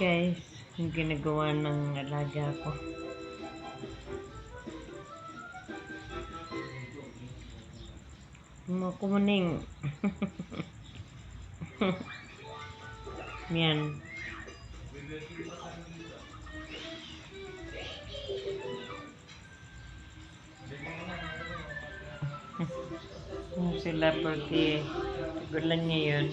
guys, yung ginagawa ng alaga ko. Mga kumuning. Yan. Sila porque gulan niya yun.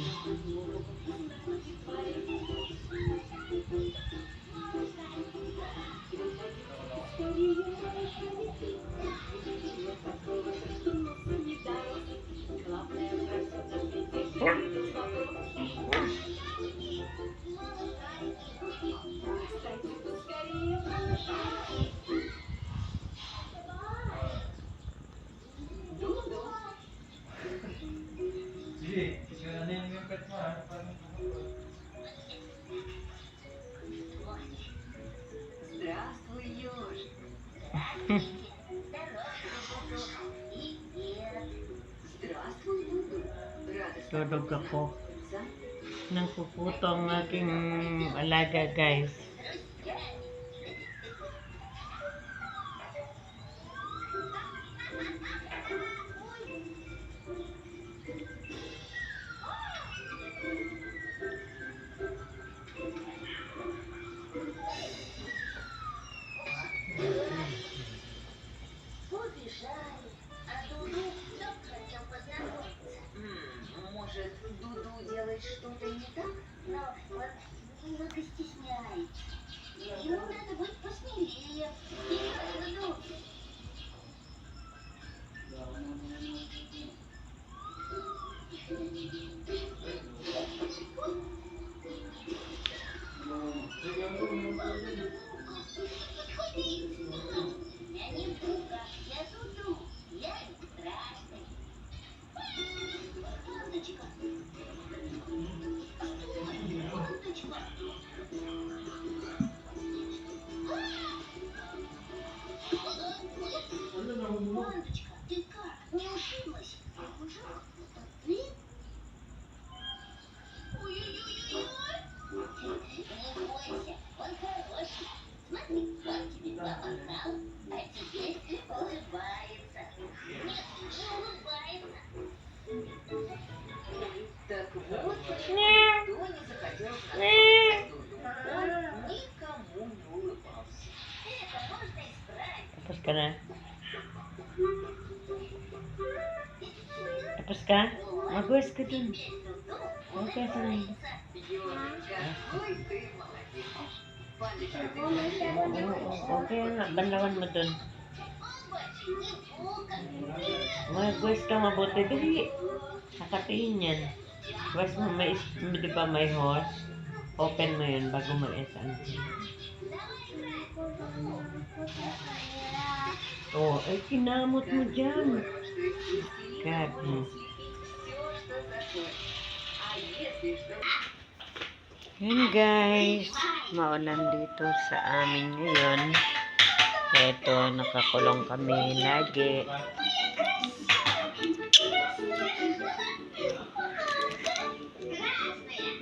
nagdudog ako ng kukutong aking alaga guys. немного стесняетесь. Ее надо быть посмелее. Ее любит. Thank you. Thank you. Ka? Mag-course ka din. Okay, sa nila. Okay, banlawan mo dun. Mag-course ka mabuti. Dali. Nakatiin yan. Mas mo, may, di ba may horse? Open mo yun bago ma-esan. Oh, ay kinamot mo dyan. God, Yan guys, maulan dito sa amin ngayon. Eto, nakakulong kami lagi.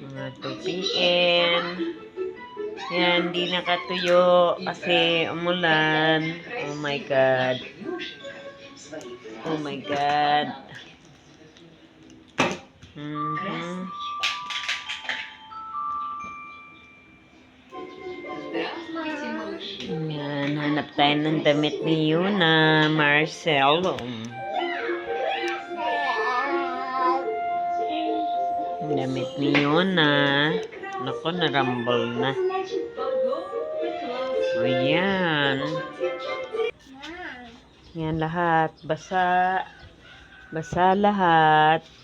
Mga 2 p.m. Yan, di nakatuyo kasi umulan. Oh my God. Oh my God. Mm -hmm. Yan, hanap tayo ng damit ni Yuna, Marcelo. Damit ni Yuna. Naku, narambol na. Ayan. Yan lahat. Basa. Basa lahat.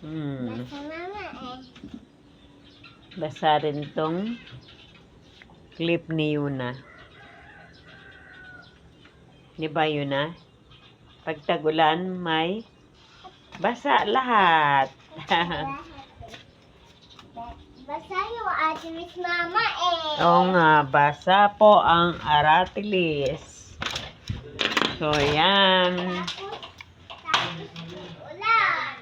Hmm. Basa rin tong clip ni Yuna. Di ba Yuna? Pag tagulan, may basa lahat. Basta yung ate Miss Mama eh. Oo nga, basa po ang aratilis. So, yan. Tapos, tapos ulan.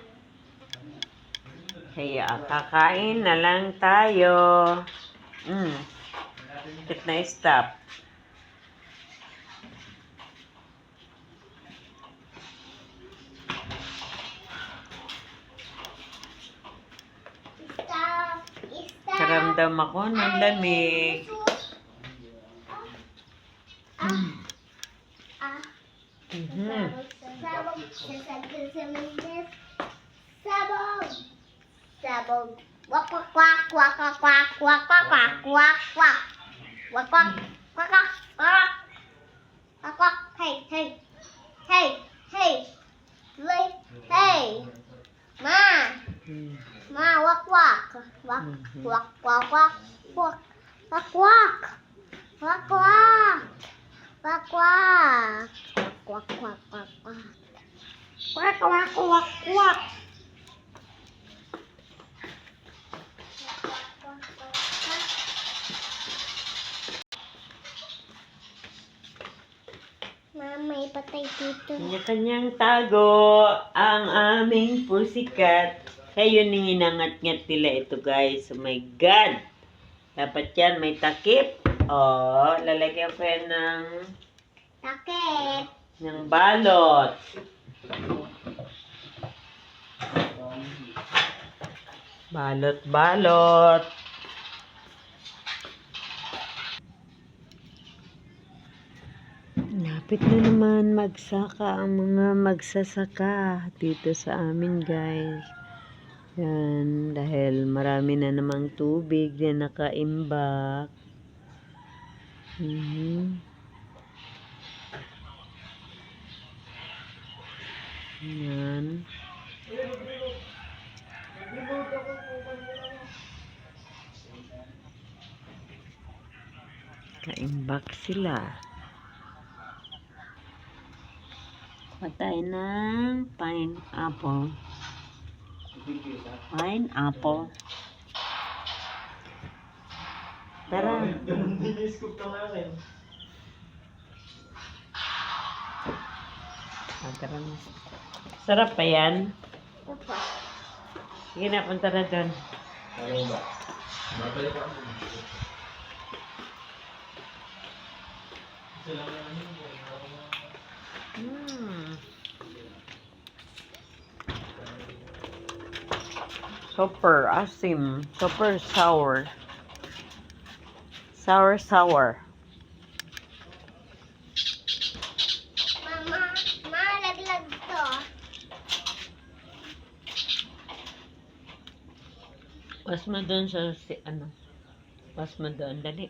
Kaya kakain na lang tayo. Mm. Bakit na stop? Karamdam ako ng lamig. Ah. Mhm. là bồ quắc quắc quắc quắc quắc quắc quắc quắc quắc quắc quắc quắc quắc quắc quắc quắc quắc quắc hey hey hey hey hey hey ma ma quắc quắc quắc quắc quắc quắc patay dito. Kanya-kanyang tago ang aming pusikat. Kayo ninginangat-ngat nila ito guys. Oh my God! Dapat yan may takip. Oh, lalagyan ko yan ng, Takip. ng balot. Balot, balot. Lapit na naman magsaka ang mga magsasaka dito sa amin guys. Yan, dahil marami na namang tubig na nakaimbak. Mhm. Yan. Kaimbak sila. Patay ng pineapple. Pineapple. Tara. Ah, tara na. Sarap pa yan. Sige na, punta na doon. Mm. Super asim. Super sour. Sour, sour. Mama, ma, laglag to. Was mo doon sa, si, ano, was mo doon, dali.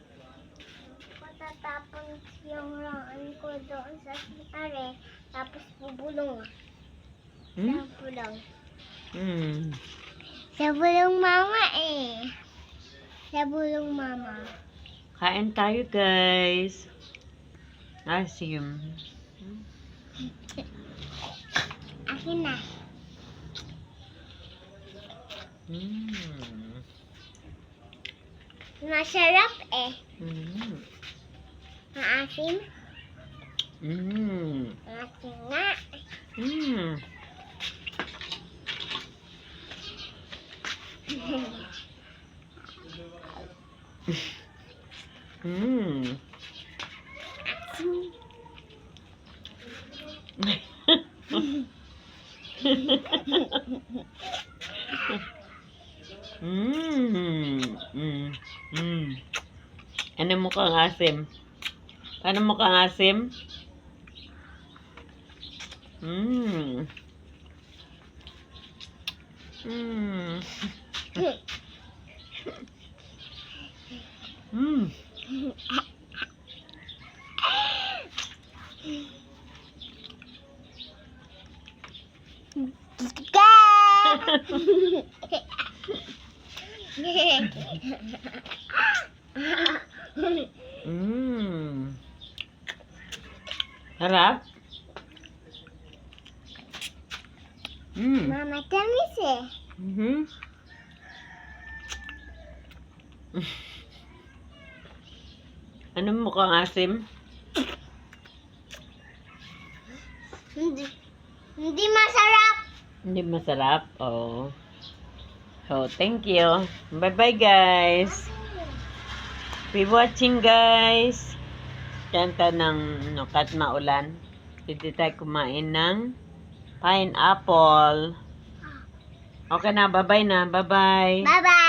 Patatapon yung raan ko doon sa are. Tapos bubulong. Sa Hmm? bulong. Hmm. Sa bulong mama eh. Sa bulong mama. Kain tayo, guys. Asim. Akin na. Mm. Masarap eh. Mm. Maasim. Mm. Maasim nga. Mm. อืม อืม อืม Ano mo kang asim? Paano mo kang asim? Mmm. Mmm. Mmm. Harap? Mm. Mama tamis eh. Mhm. ano mo kang asim? Hindi, hindi masarap. Hindi masarap? Oo. So, thank you. Bye-bye, guys. We watching, guys. Kanta ng no, kat maulan. Pwede tayo kumain ng pineapple. Okay na, bye-bye na. Bye-bye. Bye-bye.